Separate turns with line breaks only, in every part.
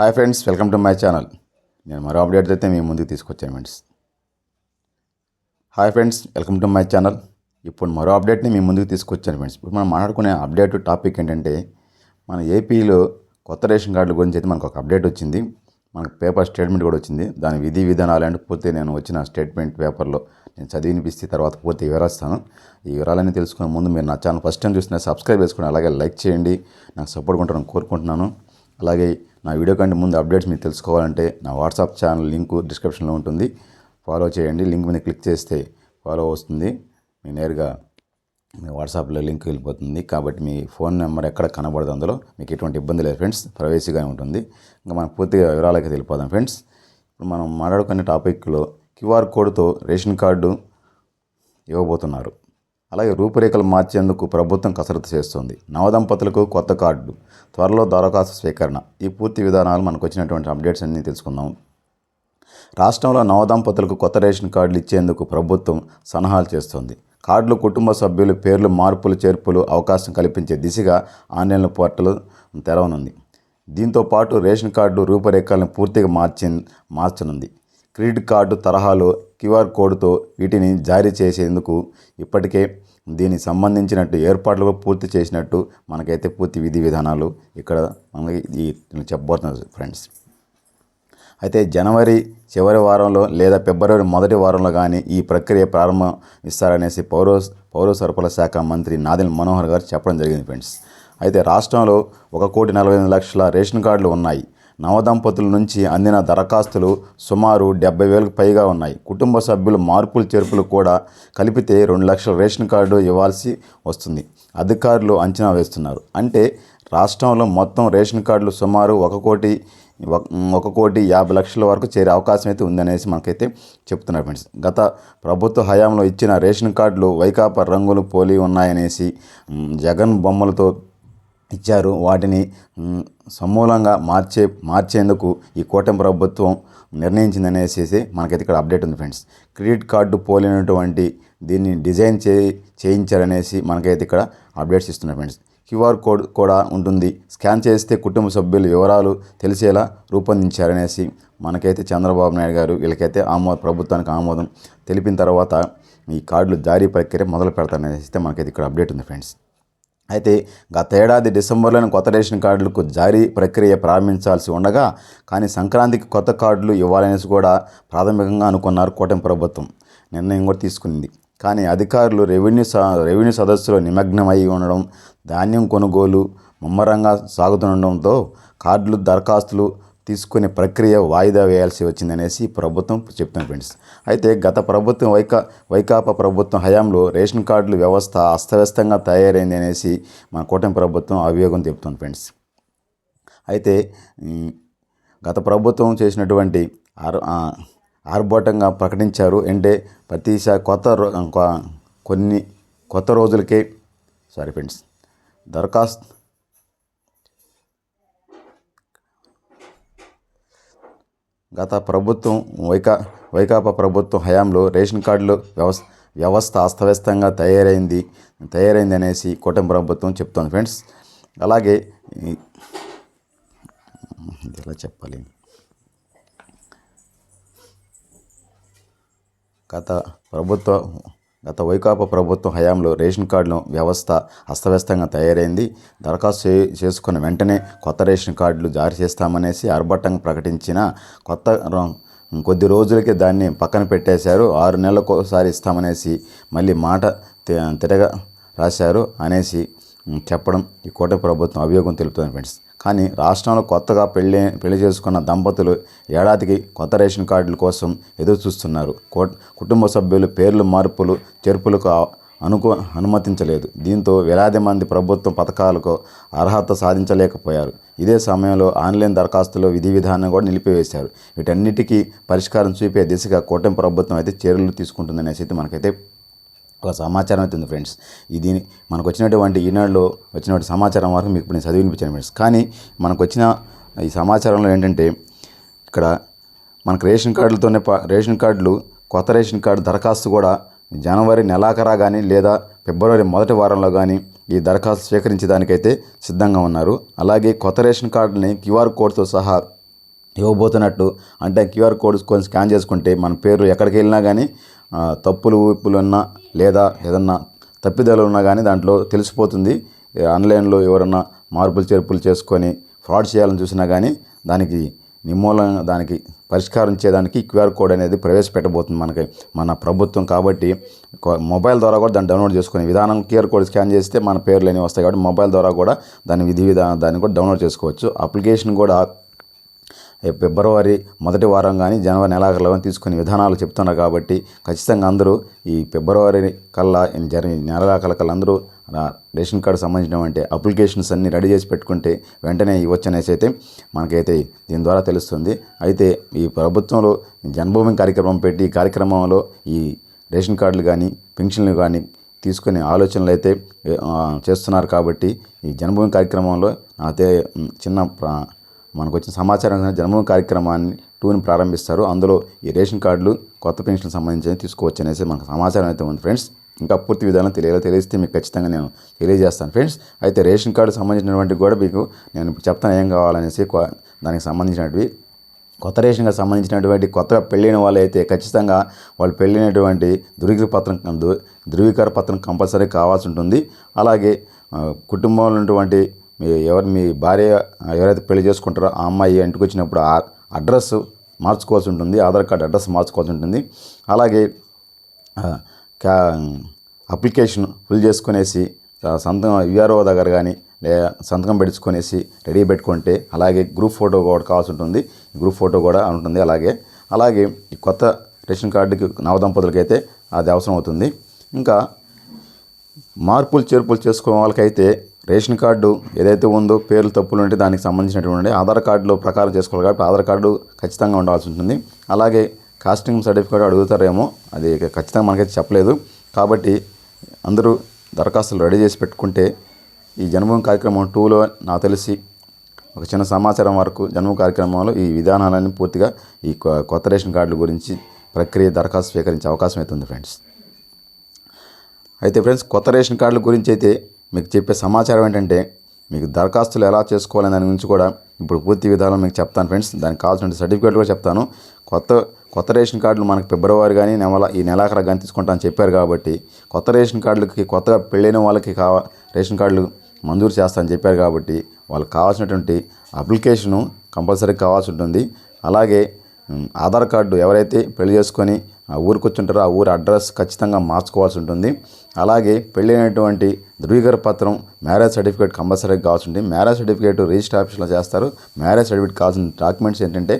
Hi friends welcome to my channel. నేను మరో update అయితే మీ ముందుకు తీసుకొచ్చాను friends. Hi friends welcome to my channel. ఇప్పుడు మరో అప్డేట్ని మీ ముందుకు తీసుకొచ్చాను ఫ్రెండ్స్. ఇప్పుడు మనం మాట్లాడుకునే అప్డేట్ టాపిక్ ఏంటంటే మన ఏపీలో కొత్త రేషన్ కార్డుల గురించి అయితే మనకు ఒక అప్డేట్ వచ్చింది. మనకు పేపర్ స్టేట్మెంట్ కూడా వచ్చింది. దాని విధి విధానాలు అంటే పూర్తి నేను వచ్చిన స్టేట్మెంట్ పేపర్లో నేను చదివి వినిపిస్తే తర్వాత పూర్తి వివరిస్తాను ఈ వివరాలన్నీ తెలుసుకునే ముందు మీరు నా ఛానల్ ఫస్ట్ టైం చూసిన సబ్స్క్రైబ్ చేసుకుని అలాగే లైక్ చేయండి. నాకు సపోర్ట్ ఉంటారని కోరుకుంటున్నాను. అలాగే నా వీడియో కంటే ముందు అప్డేట్స్ మీరు తెలుసుకోవాలంటే నా వాట్సాప్ ఛానల్ లింక్ డిస్క్రిప్షన్లో ఉంటుంది. ఫాలో చేయండి. లింక్ మీద క్లిక్ చేస్తే ఫాలో వస్తుంది. మీ నేరుగా మీ వాట్సాప్లో లింక్ వెళ్ళిపోతుంది. కాబట్టి మీ ఫోన్ నెంబర్ ఎక్కడ కనబడదు అందులో మీకు ఎటువంటి ఇబ్బంది లేదు ఫ్రెండ్స్. ప్రైవసీగా ఉంటుంది. ఇంకా మనం పూర్తిగా వివరాలకి వెళ్ళిపోదాం ఫ్రెండ్స్. ఇప్పుడు మనం మాట్లాడుకునే టాపిక్లో క్యూఆర్ కోడ్తో రేషన్ కార్డు ఇవ్వబోతున్నారు. అలాగే రూపురేఖలు మార్చేందుకు ప్రభుత్వం కసరత్తు చేస్తుంది. నవదంపతులకు కొత్త కార్డు త్వరలో దరఖాస్తు స్వీకరణ ఈ పూర్తి విధానాలు మనకు వచ్చినటువంటి అప్డేట్స్ అన్నీ తెలుసుకుందాం. రాష్ట్రంలో నవదంపతులకు కొత్త రేషన్ కార్డులు ఇచ్చేందుకు ప్రభుత్వం సలహాలు చేస్తోంది. కార్డులు కుటుంబ సభ్యులు పేర్లు మార్పులు చేర్పులు అవకాశం కల్పించే దిశగా ఆన్లైన్ పోర్టల్ తెరవనుంది. దీంతో పాటు రేషన్ కార్డు రూపురేఖలను పూర్తిగా మార్చి మార్చనుంది. క్రెడిట్ కార్డు తరహాలో క్యూఆర్ కోడ్తో వీటిని జారీ చేసేందుకు ఇప్పటికే దీనికి సంబంధించినట్టు ఏర్పాట్లు పూర్తి చేసినట్టు మనకైతే పూర్తి విధి విధానాలు ఇక్కడ మనకి ఈ చెప్పబోతున్నారు ఫ్రెండ్స్. అయితే జనవరి చివరి వారంలో లేదా ఫిబ్రవరి మొదటి వారంలో కానీ ఈ ప్రక్రియ ప్రారంభం ఇస్తారనేసి పౌర పౌర సరఫరాల శాఖ మంత్రి నాదిల్ మనోహర్ గారు చెప్పడం జరిగింది ఫ్రెండ్స్. అయితే రాష్ట్రంలో ఒక కోటి నలభై ఎనిమిది లక్షల రేషన్ కార్డులు ఉన్నాయి. నవదంపతుల నుంచి అందిన దరఖాస్తులు సుమారు డెబ్బై వేలకు పైగా ఉన్నాయి. కుటుంబ సభ్యులు మార్పులు చేర్పులు కూడా కలిపితే రెండు లక్షల రేషన్ కార్డు ఇవ్వాల్సి వస్తుంది. అధికారులు అంచనా వేస్తున్నారు. అంటే రాష్ట్రంలో మొత్తం రేషన్ కార్డులు సుమారు ఒక కోటి ఒక- ఒక కోటి యాభై లక్షల వరకు చేరే అవకాశం అయితే ఉందనేసి మనకైతే చెప్తున్నారు ఫ్రెండ్స్. గత ప్రభుత్వ హయాంలో ఇచ్చిన రేషన్ కార్డులు వైకాపా రంగులు పోలి ఉన్నాయనేసి జగన్ బొమ్మలతో ఇచ్చారు. వాటిని సమూలంగా మార్చే మార్చేందుకు ఈ కూటమి ప్రభుత్వం నిర్ణయించిందనేసి మనకైతే ఇక్కడ అప్డేట్ ఉంది ఫ్రెండ్స్. క్రెడిట్ కార్డు పోలినటువంటి దీన్ని డిజైన్ చే చేయించారనేసి మనకైతే ఇక్కడ అప్డేట్స్ ఇస్తున్నాయి ఫ్రెండ్స్. క్యూఆర్ కోడ్ కూడా ఉంటుంది. స్కాన్ చేస్తే కుటుంబ సభ్యుల వివరాలు తెలిసేలా రూపొందించారనేసి మనకైతే చంద్రబాబు నాయుడు గారు వీళ్ళకైతే ఆమోద ప్రభుత్వానికి ఆమోదం తెలిపిన తర్వాత ఈ కార్డులు జారీ ప్రక్రియ మొదలు పెడతారనేసి మనకైతే ఇక్కడ అప్డేట్ ఉంది ఫ్రెండ్స్. అయితే గత ఏడాది డిసెంబర్లోని కొత్త రేషన్ కార్డులకు జారీ ప్రక్రియ ప్రారంభించాల్సి ఉండగా కానీ సంక్రాంతికి కొత్త కార్డులు ఇవ్వాలనేసి కూడా ప్రాథమికంగా అనుకున్నారు కూటమి ప్రభుత్వం. నిర్ణయం కూడా తీసుకుంది కానీ అధికారులు రెవెన్యూ స రెవెన్యూ సదస్సులో నిమగ్నమై ఉండడం ధాన్యం కొనుగోలు ముమ్మరంగా సాగుతుండడంతో కార్డులు దరఖాస్తులు తీసుకునే ప్రక్రియ వాయిదా వేయాల్సి వచ్చిందనేసి ప్రభుత్వం చెప్తుంది ఫ్రెండ్స్. అయితే గత ప్రభుత్వం వైకా వైకాపా ప్రభుత్వం హయాంలో రేషన్ కార్డుల వ్యవస్థ అస్తవ్యస్తంగా తయారైంది అనేసి మన కూటమి ప్రభుత్వం అభియోగం చెప్తుంది ఫ్రెండ్స్. అయితే గత ప్రభుత్వం చేసినటువంటి ఆర్భాటంగా ప్రకటించారు. అంటే ప్రతిసారి కొత్త రో- కొన్ని కొత్త రోజులకే సారీ ఫ్రెండ్స్ దరఖాస్తు గత ప్రభుత్వం వైకా వైకాపా ప్రభుత్వం హయాంలో రేషన్ కార్డులు వ్యవస్థ వ్యవస్థ అస్తవ్యస్తంగా తయారైంది తయారైంది అనేసి కూటమి ప్రభుత్వం చెప్తోంది ఫ్రెండ్స్. అలాగే ఎలా చెప్పాలి? గత ప్రభుత్వ గత వైకాపా ప్రభుత్వం హయాంలో రేషన్ కార్డుల వ్యవస్థ అస్తవ్యస్తంగా తయారైంది. దరఖాస్తు చే చేసుకున్న వెంటనే కొత్త రేషన్ కార్డులు జారీ చేస్తామనేసి ఆర్భటంగా ప్రకటించిన కొత్త కొద్ది రోజులకే దాన్ని పక్కన పెట్టేశారు. ఆరు నెలలకు ఒకసారి ఇస్తామనేసి మళ్ళీ మాట తి- తిరగ రాశారు అనేసి చెప్పడం ఈ కోట ప్రభుత్వం అభియోగం తెలుపుతుంది ఫ్రెండ్స్. కానీ రాష్ట్రంలో కొత్తగా పెళ్ళి పెళ్ళి చేసుకున్న దంపతులు ఏడాదికి కొత్త రేషన్ కార్డుల కోసం ఎదురు చూస్తున్నారు కుటుంబ సభ్యులు పేర్లు మార్పులు చేర్పులకు అనుకో అనుకు అనుమతించలేదు. దీంతో వేలాది మంది ప్రభుత్వం పథకాలకు అర్హత సాధించలేకపోయారు. ఇదే సమయంలో ఆన్లైన్ దరఖాస్తులో విధి విధానం కూడా నిలిపివేశారు. వీటన్నిటికీ పరిష్కారం చూపే దిశగా కూటమి ప్రభుత్వం అయితే చర్యలు తీసుకుంటుందనేసి అయితే మనకైతే ఒక సమాచారం అయితే ఉంది ఫ్రెండ్స్. ఇది మనకు వచ్చినటువంటి ఈనాడులో వచ్చినటువంటి సమాచారం వరకు మీకు ఇప్పుడు నేను చదివి వినిపించాను ఫ్రెండ్స్. కానీ మనకు వచ్చిన ఈ సమాచారంలో ఏంటంటే ఇక్కడ మనకు రేషన్ కార్డులతోనే రేషన్ కార్డులు కొత్త రేషన్ కార్డు దరఖాస్తు కూడా జనవరి నెలాఖరా కానీ లేదా ఫిబ్రవరి మొదటి వారంలో కానీ ఈ దరఖాస్తు స్వీకరించడానికైతే సిద్ధంగా ఉన్నారు. అలాగే కొత్త రేషన్ కార్డుని క్యూఆర్ కోడ్తో సహా ఇవ్వబోతున్నట్టు అంటే క్యూఆర్ కోడ్ కొని స్కాన్ చేసుకుంటే మన పేరు ఎక్కడికి వెళ్ళినా కానీ తప్పులు ఉప్పులు ఉన్నా లేదా ఏదన్నా తప్పిదాలు ఉన్నా కానీ దాంట్లో తెలిసిపోతుంది. ఆన్లైన్లో ఎవరన్నా మార్పులు చేర్పులు చేసుకొని ఫ్రాడ్ చేయాలని చూసినా కానీ దానికి నిర్మూలన దానికి పరిష్కారం చేయడానికి క్యూఆర్ కోడ్ అనేది ప్రవేశపెట్టబోతుంది మనకి మన ప్రభుత్వం కాబట్టి. మొబైల్ ద్వారా కూడా దాన్ని డౌన్లోడ్ చేసుకునే విధానం క్యూఆర్ కోడ్ స్కాన్ చేస్తే మన పేర్లు అనేవి వస్తాయి కాబట్టి మొబైల్ ద్వారా కూడా దాని విధి విధానం దాన్ని కూడా డౌన్లోడ్ చేసుకోవచ్చు. అప్లికేషన్ కూడా ఫిబ్రవరి మొదటి వారం కానీ జనవరి నెలాఖరులో కానీ తీసుకునే విధానాలు చెప్తున్నారు కాబట్టి ఖచ్చితంగా అందరూ ఈ ఫిబ్రవరి కల్లా ఈ జరి నెలాఖరుల కల్లా అందరూ రేషన్ కార్డు సంబంధించినటువంటి అప్లికేషన్స్ అన్నీ రెడీ చేసి పెట్టుకుంటే వెంటనే ఇవ్వచ్చు అనేసి అయితే మనకైతే దీని ద్వారా తెలుస్తుంది. అయితే ఈ ప్రభుత్వంలో జన్మభూమి కార్యక్రమం పెట్టి ఈ కార్యక్రమంలో ఈ రేషన్ కార్డులు కానీ పెన్షన్లు కానీ తీసుకునే ఆలోచనలు అయితే చేస్తున్నారు కాబట్టి ఈ జన్మభూమి కార్యక్రమంలో అయితే చిన్న మనకు వచ్చిన సమాచారం ఏంటంటే జన్మభూమి కార్యక్రమాన్ని టూని ప్రారంభిస్తారు. అందులో ఈ రేషన్ కార్డులు కొత్త పెన్షన్ సంబంధించి తీసుకోవచ్చు అనేసి మనకు సమాచారం అయితే ఉంది ఫ్రెండ్స్. ఇంకా పూర్తి విధానం తెలియాలో తెలిస్తే మీకు ఖచ్చితంగా నేను తెలియజేస్తాను ఫ్రెండ్స్. అయితే రేషన్ కార్డు సంబంధించినటువంటి కూడా మీకు నేను ఇప్పుడు చెప్తాను ఏం కావాలనేసి దానికి సంబంధించినవి కొత్త రేషన్ కార్డు సంబంధించినటువంటి కొత్తగా పెళ్ళైన వాళ్ళు అయితే ఖచ్చితంగా వాళ్ళు పెళ్ళైనటువంటి ధృవీకరణ పత్రం ధృ- ధృవీకరణ పత్రం కంపల్సరీ కావాల్సి ఉంటుంది. అలాగే కుటుంబంలో ఉన్నటువంటి మీ ఎవరు మీ భార్య ఎవరైతే పెళ్ళి చేసుకుంటారో ఆ అమ్మాయి ఇంటికి వచ్చినప్పుడు ఆ అడ్రస్ మార్చుకోవాల్సి ఉంటుంది ఆధార్ కార్డు అడ్రస్ మార్చుకోవాల్సి ఉంటుంది. అలాగే క్యా అప్లికేషన్ ఫిల్ చేసుకునేసి సంతకం విఆర్ఓ దగ్గర కానీ లే సంతకం పెట్టుకునేసి రెడీ పెట్టుకుంటే అలాగే గ్రూప్ ఫోటో కూడా కావాల్సి ఉంటుంది. గ్రూప్ ఫోటో కూడా ఉంటుంది అలాగే. అలాగే ఈ కొత్త రేషన్ కార్డుకి నవదంపతులకైతే అది అవసరం అవుతుంది ఇంకా మార్పులు చేర్పులు చేసుకునే వాళ్ళకైతే రేషన్ కార్డు ఏదైతే ఉందో పేర్లు తప్పులు ఉంటే దానికి సంబంధించినటువంటి ఆధార్ కార్డులో ప్రకారం చేసుకోవాలి కాబట్టి ఆధార్ కార్డు ఖచ్చితంగా ఉండాల్సి ఉంటుంది. అలాగే కాస్టింగ్ సర్టిఫికేట్ అడుగుతారేమో అది ఖచ్చితంగా మనకైతే చెప్పలేదు. కాబట్టి అందరూ దరఖాస్తులు రెడీ చేసి పెట్టుకుంటే ఈ జన్మభూమి కార్యక్రమం టూలో నాకు తెలిసి ఒక చిన్న సమాచారం వరకు జన్మ కార్యక్రమంలో ఈ విధానాలన్నీ పూర్తిగా ఈ కొ- కొత్త రేషన్ కార్డుల గురించి ప్రక్రియ దరఖాస్తు స్వీకరించే అవకాశం అవుతుంది ఫ్రెండ్స్. అయితే ఫ్రెండ్స్ కొత్త రేషన్ కార్డుల గురించి అయితే మీకు చెప్పే సమాచారం ఏంటంటే మీకు దరఖాస్తులు ఎలా చేసుకోవాలని దాని గురించి కూడా ఇప్పుడు పూర్తి విధానం మీకు చెప్తాను ఫ్రెండ్స్. దానికి కావాల్సిన సర్టిఫికేట్ కూడా చెప్తాను. కొత్త కొత్త రేషన్ కార్డులు మనకు ఫిబ్రవరి కానీ నెల ఈ నెలాఖరు కానీ తీసుకుంటామని చెప్పారు కాబట్టి కొత్త రేషన్ కార్డులకి కొత్తగా పెళ్ళైన వాళ్ళకి కావా రేషన్ కార్డులు మంజూరు చేస్తామని చెప్పారు కాబట్టి వాళ్ళకి కావాల్సినటువంటి అప్లికేషను కంపల్సరీ కావాల్సి ఉంటుంది. అలాగే ఆధార్ కార్డు ఎవరైతే పెళ్ళి చేసుకొని ఊరికి వచ్చుంటారో ఆ ఊరి అడ్రస్ ఖచ్చితంగా మార్చుకోవాల్సి ఉంటుంది. అలాగే పెళ్ళైనటువంటి ధృవీకరణ పత్రం మ్యారేజ్ సర్టిఫికేట్ కంపల్సరీగా కావాల్సి ఉంటుంది. మ్యారేజ్ సర్టిఫికేట్ రిజిస్టర్ ఆఫీస్లో చేస్తారు. మ్యారేజ్ సర్టిఫికేట్ కావాల్సిన డాక్యుమెంట్స్ ఏంటంటే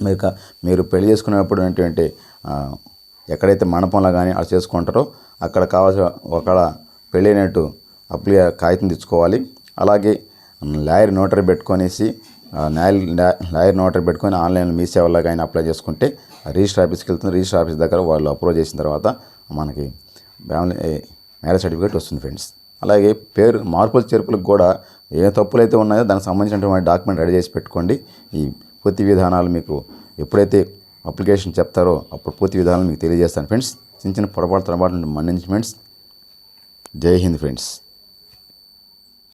మీరు మీరు పెళ్ళి చేసుకునేటప్పుడు ఏంటంటే ఎక్కడైతే మండపంలో కానీ అలా చేసుకుంటారో అక్కడ కావాల్సిన ఒకవేళ పెళ్ళైనట్టు అప్లై కాగితం తెచ్చుకోవాలి అలాగే లాయర్ నోటరీ పెట్టుకొనేసి న్యాయ లాయర్ నోటర్ పెట్టుకొని ఆన్లైన్లో మీ సేవలో కానీ అప్లై చేసుకుంటే రిజిస్టర్ ఆఫీస్కి వెళ్తుంది రిజిస్టర్ ఆఫీస్ దగ్గర వాళ్ళు అప్రూవ్ చేసిన తర్వాత మనకి ఫ్యామిలీ మ్యారేజ్ సర్టిఫికేట్ వస్తుంది ఫ్రెండ్స్. అలాగే పేరు మార్పులు చేర్పులకు కూడా ఏ తప్పులు అయితే ఉన్నాయో దానికి సంబంధించినటువంటి డాక్యుమెంట్ రెడీ చేసి పెట్టుకోండి. ఈ పూర్తి విధానాలు మీకు ఎప్పుడైతే అప్లికేషన్ చెప్తారో అప్పుడు పూర్తి విధానాలు మీకు తెలియజేస్తాను ఫ్రెండ్స్. చిన్న చిన్న పొరపాటు తరపాటు మన్నించి ఫ్రెండ్స్. జై హింద్ ఫ్రెండ్స్.